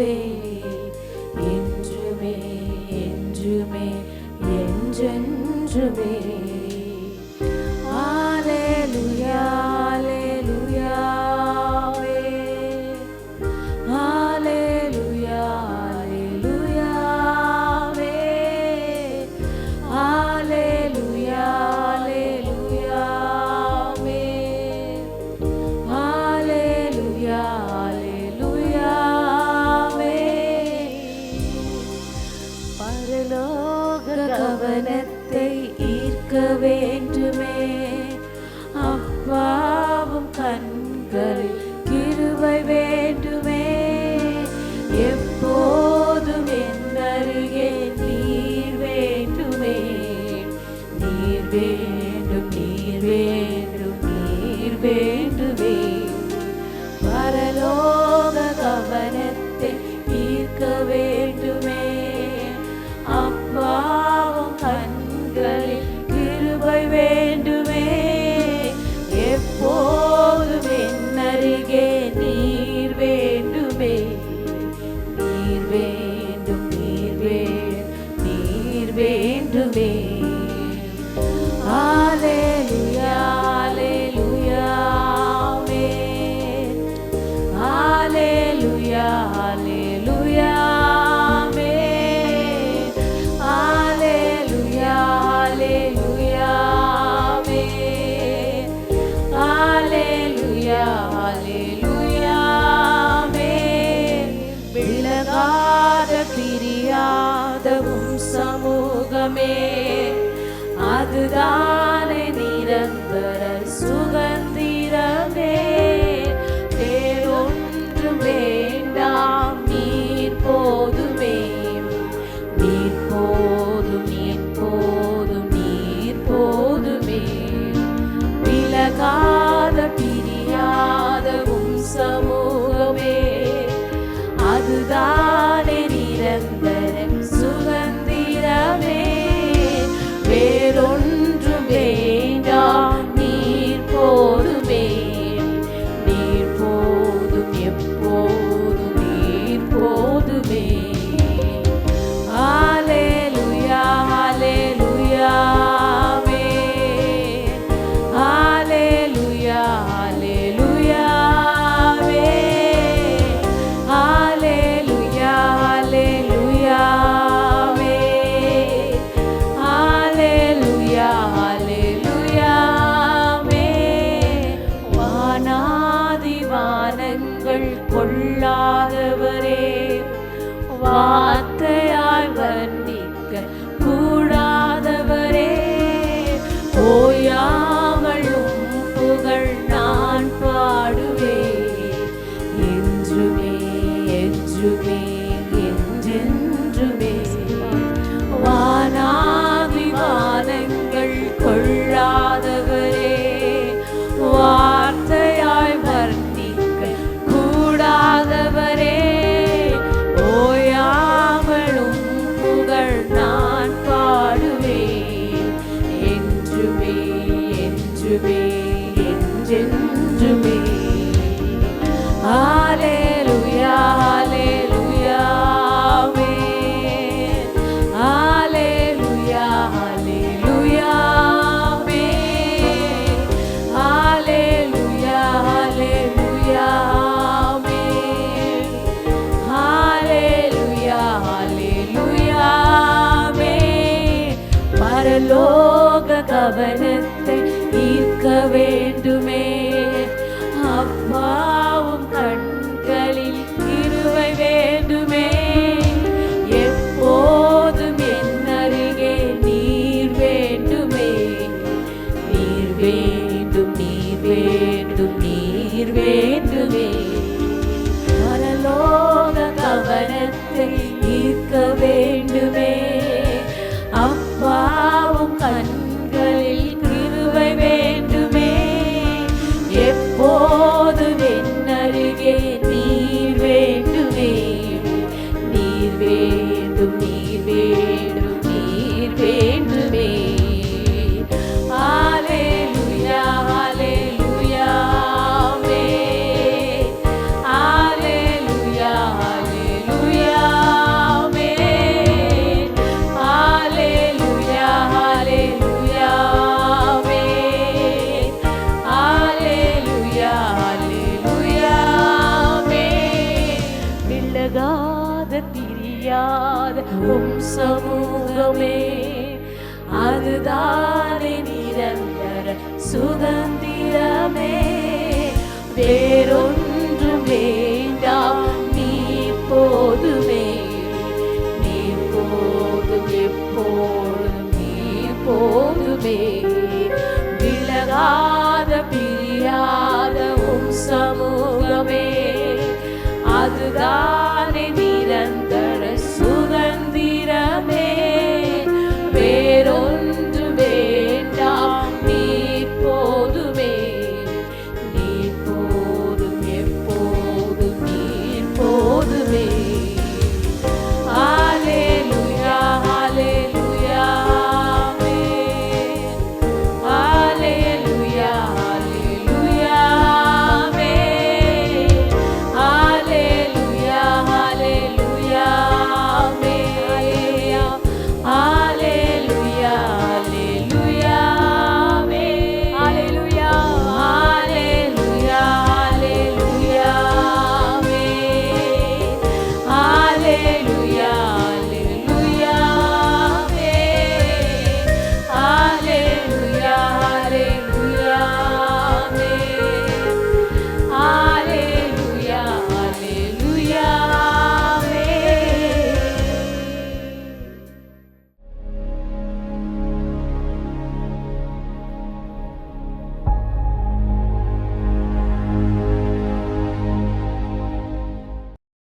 கிறிஸ்துவே என்றுமே என்றுமே என்றென்றுமே. கவனத்தை ஈர்க்க வேண்டுமே. அப்பா வேண்டுமே ஆ சுகமே அதுதானே நிரந்தர என்றுமே என்றென்றுமே. ஆலே லுயா ஆலே லுயாவே ஆலே லுயா ஆலே லுயாவே ஆலே லுயா ஆலே லுயாவே ஆலே லுயா ஆலே லுயாவே பரலோக கவனத்தை வேண்டுமே. அப்பாவும் கண்களில் இருவை வேண்டுமே. எப்போதும் என் அருகே நீர் வேண்டுமே. நீர் வேண்டும் நீர் பரலோக கவனத்தை முடியாத உம் சமூகமே. அதுதானே நிரந்தர சுதந்திரமே. வேறொன்று வேண்டாம் நீ போதுமே. நீ போதும் எப்போதும் நீ போதுமே. விலகாத பிரியாத உம் சமூகமே. அதுதான்